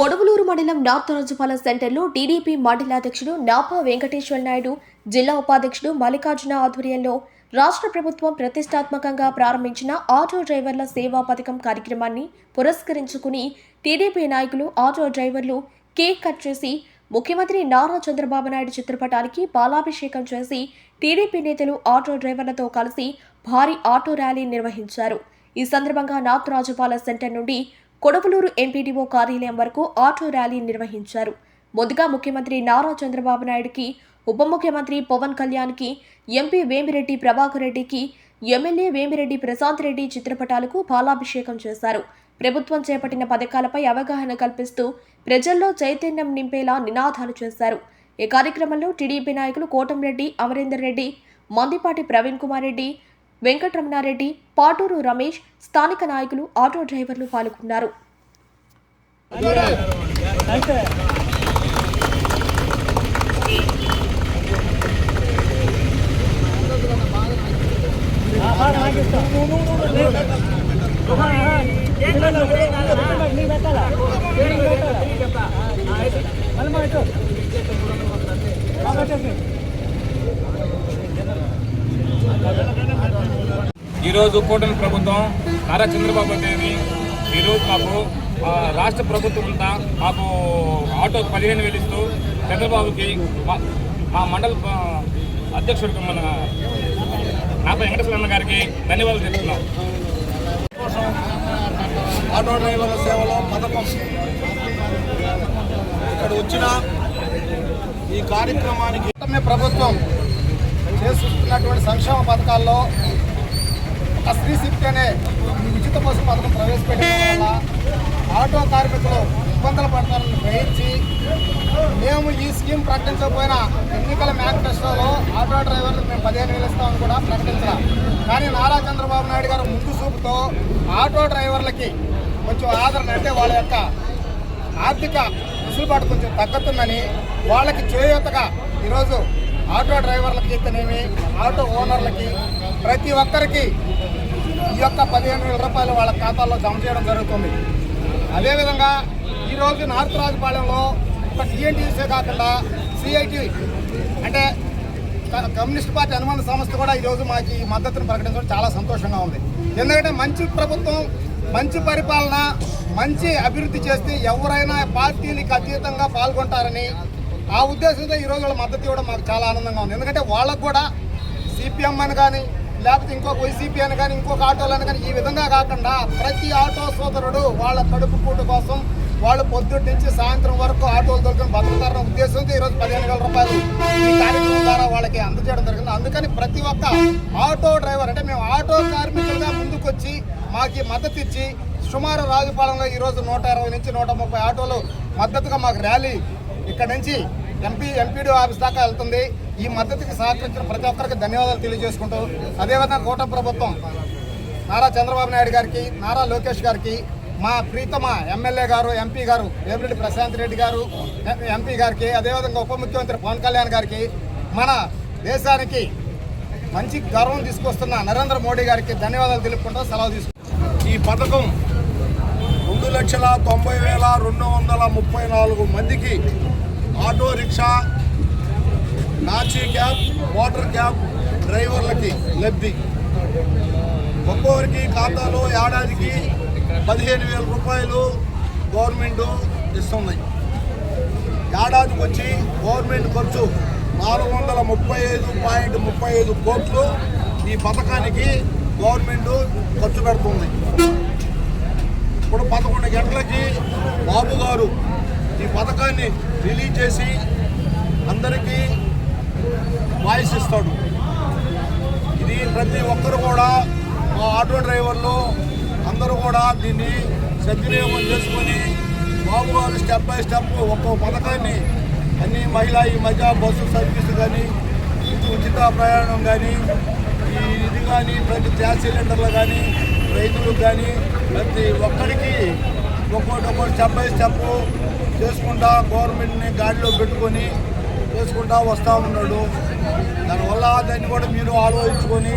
కొడవలూరు మండలం నార్త్ రాజుపాలెం సెంటర్లో టీడీపీ మండల అధ్యక్షుడు నాపా వెంకటేశ్వర నాయుడు జిల్లా ఉపాధ్యక్షుడు మల్లికార్జున ఆధ్వర్యంలో రాష్ట్ర ప్రభుత్వం ప్రతిష్టాత్మకంగా ప్రారంభించిన ఆటో డ్రైవర్ల సేవా పథకం కార్యక్రమాన్ని పురస్కరించుకుని టీడీపీ నాయకులు ఆటో డ్రైవర్లు కేక్ కట్ చేసి ముఖ్యమంత్రి నారా చంద్రబాబు నాయుడు చిత్రపటానికి పాలాభిషేకం చేసి టీడీపీ నేతలు ఆటో డ్రైవర్లతో కలిసి భారీ ఆటో ర్యాలీ నిర్వహించారు. ఈ సందర్భంగా నార్త్ రాజుపాల సెంటర్ నుండి కొడవలూరు ఎంపీడీఓ కార్యాలయం వరకు ఆటో ర్యాలీ నిర్వహించారు. ముందుగా ముఖ్యమంత్రి నారా చంద్రబాబు నాయుడుకి ఉప ముఖ్యమంత్రి పవన్ కళ్యాణ్కి ఎంపీ వేమిరెడ్డి ప్రభాకర్ రెడ్డికి ఎమ్మెల్యే వేమిరెడ్డి ప్రశాంత్ రెడ్డి చిత్రపటాలకు పాలాభిషేకం చేశారు. ప్రభుత్వం చేపట్టిన పథకాలపై అవగాహన కల్పిస్తూ ప్రజల్లో చైతన్యం నింపేలా నినాదాలు చేశారు. ఈ కార్యక్రమంలో టీడీపీ నాయకులు కోటంరెడ్డి అమరేందర్ రెడ్డి మందిపాటి ప్రవీణ్ కుమార్ రెడ్డి వెంకటరమణారెడ్డి పాటూరు రమేష్ స్థానిక నాయకులు ఆటో డ్రైవర్లు పాల్గొన్నారు. ఈరోజు కూటమి ప్రభుత్వం నారా చంద్రబాబు దేవి ఈరోజు మాకు రాష్ట్ర ప్రభుత్వం అంతా మాకు ఆటో పదిహేను వేలు ఇస్తూ చంద్రబాబుకి మా మండల అధ్యక్షుడికి మన నాపై వెంకటేశ్వర గారికి ధన్యవాదాలు చెప్తున్నాం. ఆటో డ్రైవర్ల సేవలో పథకం. ఇక్కడ వచ్చిన ఈ కార్యక్రమానికి ప్రభుత్వం చేస్తున్నటువంటి సంక్షేమ పథకాల్లో ఒక స్త్రీ శక్తి అనే ఈ ఉచిత బస్సు పథకం ప్రవేశపెట్టడం వల్ల ఆటో కార్మికులు ఇబ్బందులు పడతారని గ్రహించి మేము ఈ స్కీమ్ ప్రకటించకపోయినా ఎన్నికల మేనిఫెస్టోలో ఆటో డ్రైవర్లకు మేము పదిహేను వేలు ఇస్తామని కూడా ప్రకటించాం కానీ నారా చంద్రబాబు నాయుడు గారు ముందు చూపుతో ఆటో డ్రైవర్లకి కొంచెం ఆదరణ అంటే వాళ్ళ యొక్క ఆర్థిక వెసులుబాటు కొంచెం తగ్గుతుందని వాళ్ళకి చేయూతగా ఈరోజు ఆటో డ్రైవర్లకి ఇతనేమి ఆటో ఓనర్లకి ప్రతి ఒక్కరికి ఈ యొక్క పదిహేను వేల రూపాయలు వాళ్ళ ఖాతాల్లో జమ చేయడం జరుగుతుంది. అదేవిధంగా ఈరోజు నార్త్ రాజపాలెంలో ఒక టీఎన్టీసీ కాకుండా సిఐటి అంటే కమ్యూనిస్ట్ పార్టీ అనుబంధ సంస్థ కూడా ఈరోజు మాకు ఈ మద్దతును ప్రకటించడం చాలా సంతోషంగా ఉంది. ఎందుకంటే మంచి ప్రభుత్వం మంచి పరిపాలన మంచి అభివృద్ధి చేస్తే ఎవరైనా పార్టీలకు అతీతంగా పాల్గొంటారని ఆ ఉద్దేశంతో ఈరోజు వాళ్ళ మద్దతు ఇవ్వడం మాకు చాలా ఆనందంగా ఉంది. ఎందుకంటే వాళ్ళకు కూడా సిపిఎం అని కానీ లేకపోతే ఇంకొక వైసీపీ అని కానీ ఇంకొక ఆటోలు అని కానీ ఈ విధంగా కాకుండా ప్రతి ఆటో సోదరుడు వాళ్ళ కడుపు పూట కోసం వాళ్ళు పొద్దుటి నుంచి సాయంత్రం వరకు ఆటోలు దొరికిన బతుకుతారన్న ఉద్దేశంతో ఈరోజు పదిహేను వేల రూపాయలు ఈ కార్యక్రమం ద్వారా వాళ్ళకి అందజేయడం జరిగింది. అందుకని ప్రతి ఒక్క ఆటో డ్రైవర్ అంటే మేము ఆటో కార్మికులుగా ముందుకొచ్చి మాకు మద్దతు ఇచ్చి సుమారు రాజుపాలెంలో ఈరోజు నూట ఇరవై నుంచి నూట ముప్పై ఆటోలు మద్దతుగా మాకు ర్యాలీ ఇక్కడ నుంచి ఎంపీ ఎంపీడీ ఆఫీస్ దాకా వెళ్తుంది. ఈ మద్దతుకి సహకరించిన ప్రతి ఒక్కరికి ధన్యవాదాలు తెలియజేసుకుంటూ అదేవిధంగా కూటమి ప్రభుత్వం నారా చంద్రబాబు నాయుడు గారికి నారా లోకేష్ గారికి మా ప్రీతమ ఎమ్మెల్యే గారు ఎంపీ గారు వేమిరెడ్డి ప్రశాంత్ రెడ్డి గారు ఎంపీ గారికి అదేవిధంగా ఉప ముఖ్యమంత్రి పవన్ కళ్యాణ్ గారికి మన దేశానికి మంచి గర్వం తీసుకొస్తున్న నరేంద్ర మోడీ గారికి ధన్యవాదాలు తెలుపుకుంటూ సెలవు తీసుకుంటాం ఈ పథకం రెండు లక్షల తొంభై వేల రెండు వందల ముప్పై నాలుగు మందికి ఆటో రిక్షా నాచీ క్యాబ్ వాటర్ క్యాబ్ డ్రైవర్లకి లబ్ధి. ఒక్కొక్కరికి ఖాతాలో ఏడాదికి పదిహేను వేల రూపాయలు గవర్నమెంట్ ఇస్తుంది. ఏడాదికి వచ్చి గవర్నమెంట్ ఖర్చు నాలుగు వందల ముప్పై ఐదు పాయింట్ ముప్పై ఐదు కోట్లు ఈ పథకానికి గవర్నమెంట్ ఖర్చు పెడుతుంది. ఇప్పుడు పదకొండు గంటలకి బాబు గారు ఈ పథకాన్ని రిలీజ్ చేసి అందరికీ వాయిస్ ఇస్తాడు ఇది ప్రతి ఒక్కరు కూడా మా ఆటో డ్రైవర్లు అందరూ కూడా దీన్ని సద్వినియోగం చేసుకొని బాబు గారు స్టెప్ బై స్టెప్ ఒక్కో పథకాన్ని అన్ని మహిళా ఈ మధ్య బస్సు సర్వీస్ కానీ ఇది ఉచిత ప్రయాణం కానీ ఈ ఇది కానీ ప్రతి గ్యాస్ సిలిండర్లు కానీ రైతులకు కానీ ప్రతి ఒక్కరికి ఒక్కొక్కటి ఒక్కొక్క స్టెప్ బై స్టెప్ చేసుకుంటా గవర్నమెంట్ని గాడిలో పెట్టుకొని చేసుకుంటా వస్తూ ఉన్నాడు. దానివల్ల దాన్ని కూడా మీరు ఆలోచించుకొని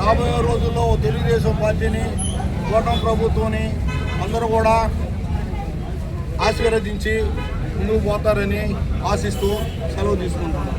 రాబోయే రోజుల్లో తెలుగుదేశం పార్టీని కూటమి ప్రభుత్వాన్ని అందరూ కూడా ఆశీర్వదించి ముందుకు పోతారని ఆశిస్తూ సెలవు తీసుకుంటున్నాను